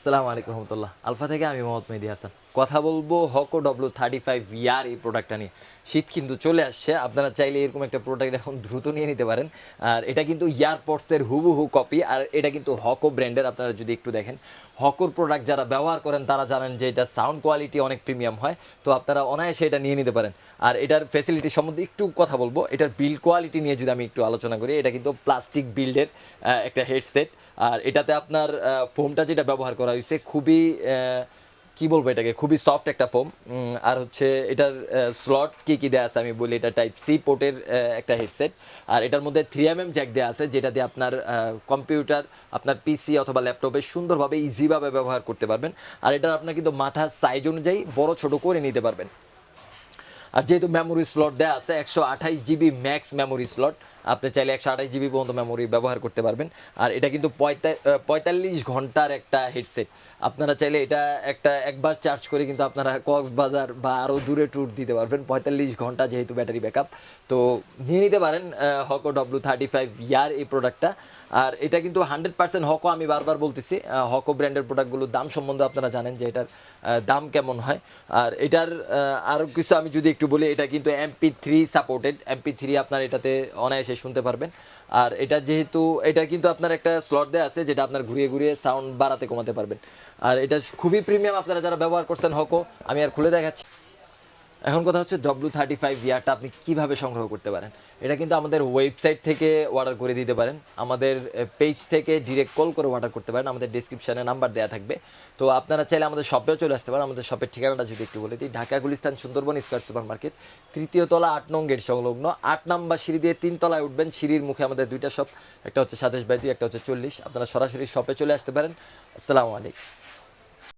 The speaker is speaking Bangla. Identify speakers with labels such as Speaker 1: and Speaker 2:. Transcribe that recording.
Speaker 1: আসসালামু আলাইকুম রহমতুল্লাহ। আলফা থেকে আমি মোহাম্মদ মেহেদি হাসান। কথা বলব Hoco W thirty five air এই প্রোডাক্টটা নিয়ে। শীত কিন্তু চলে আসছে, আপনারা চাইলে এরকম একটা প্রোডাক্ট এখন দ্রুত নিয়ে নিতে পারেন। আর এটা কিন্তু ইয়ারপডসের হুবহু কপি আর এটা কিন্তু হকো ব্র্যান্ডের আপনারা যদি একটু দেখেন। হকোর প্রোডাক্ট যারা ব্যবহার করেন, তারা জানেন যে এটা সাউন্ড কোয়ালিটি অনেক প্রিমিয়াম হয়, তো আপনারা অনায়াসে এটা নিয়ে নিতে পারেন। আর এটার ফেসিলিটি সম্বন্ধে একটু কথা বলব। এটার বিল্ড কোয়ালিটি নিয়ে যদি আমি একটু আলোচনা করি, এটা কিন্তু প্লাস্টিক বিল্ডের একটা হেডসেট আর এটাতে আপনার ফোমটা যেটা ব্যবহার করা হয়েছে, খুবই কি বলব এটাকে, খুবই সফট একটা ফোম আর হচ্ছে এটার স্লট কি কি দেওয়া আছে, আমি বলি এটা টাইপ সি পোর্টের একটা হেডসেট আর এটার মধ্যে থ্রি এম এম জ্যাক দেওয়া আছে, যেটা দিয়ে আপনার কম্পিউটার আপনার পিসি অথবা ল্যাপটপে সুন্দরভাবে ইজিভাবে ব্যবহার করতে পারবেন। আর এটার আপনার কিন্তু মাথার সাইজ অনুযায়ী বড় ছোট করে নিতে পারবেন। আর যেহেতু মেমোরি স্লট দেওয়া আছে, একশো আঠাইশ জিবি ম্যাক্স মেমোরি স্লট আপনি চাইলে একশো আঠাইশ জিবি পর্যন্ত মেমোরি ব্যবহার করতে পারবেন। আর এটা কিন্তু পঁয়তাল্লিশ ঘণ্টার একটা হেডসেট আপনারা চাইলে এটা একটা একবার চার্জ করে কিন্তু আপনারা কক্সবাজার বা আরও দূরে ট্যুর দিতে পারবেন। পঁয়তাল্লিশ ঘণ্টা যেহেতু ব্যাটারি ব্যাকআপ তো নিয়ে নিতে পারেন Hoco W thirty five air এই প্রোডাক্টটা আর এটা কিন্তু হান্ড্রেড পার্সেন্ট হকো আমি বারবার বলতেছি হকো ব্র্যান্ডের প্রোডাক্টগুলোর দাম সম্বন্ধে আপনারা জানেন যে এটার দাম কেমন হয়। আর এটার আরও কিছু আমি যদি একটু বলি, এটা কিন্তু MP three supported. MP three আপনার এটাতে অনায়াসে শুনতে পারবেন। আর এটা যেহেতু, এটা কিন্তু আপনার একটা স্লট দেওয়া আছে যেটা আপনার ঘুরিয়ে ঘুরিয়ে সাউন্ড বাড়াতে কমাতে পারবেন। আর এটা খুবই প্রিমিয়াম আপনারা যারা ব্যবহার করছেন হকো, আমি আর খুলে দেখাচ্ছি। এখন কথা হচ্ছে ডব্লু থার্টি ফাইভ ইয়ারটা আপনি কীভাবে সংগ্রহ করতে পারেন? এটা কিন্তু আমাদের ওয়েবসাইট থেকে অর্ডার করে দিতে পারেন। আমাদের পেজ থেকে ডিরেক্ট কল করে অর্ডার করতে পারেন। আমাদের ডিসক্রিপশানে নাম্বার দেওয়া থাকবে। তো আপনারা চাইলে আমাদের শপেও চলে আসতে পারেন। আমাদের শপের ঠিকানাটা যদি একটু বলে দিই, Dhaka, Gulistan, Sundarban, square super market, তৃতীয় তলা আট নং গেট সংলগ্ন। আট নাম্বার সিঁড়ি দিয়ে তিন তলায় উঠবেন। সিঁড়ির মুখে আমাদের দুইটা শপ একটা হচ্ছে সাতাশ বাই দুই, একটা হচ্ছে চল্লিশ। আপনারা সরাসরি শপে চলে আসতে পারেন। আসসালামু আলাইকুম।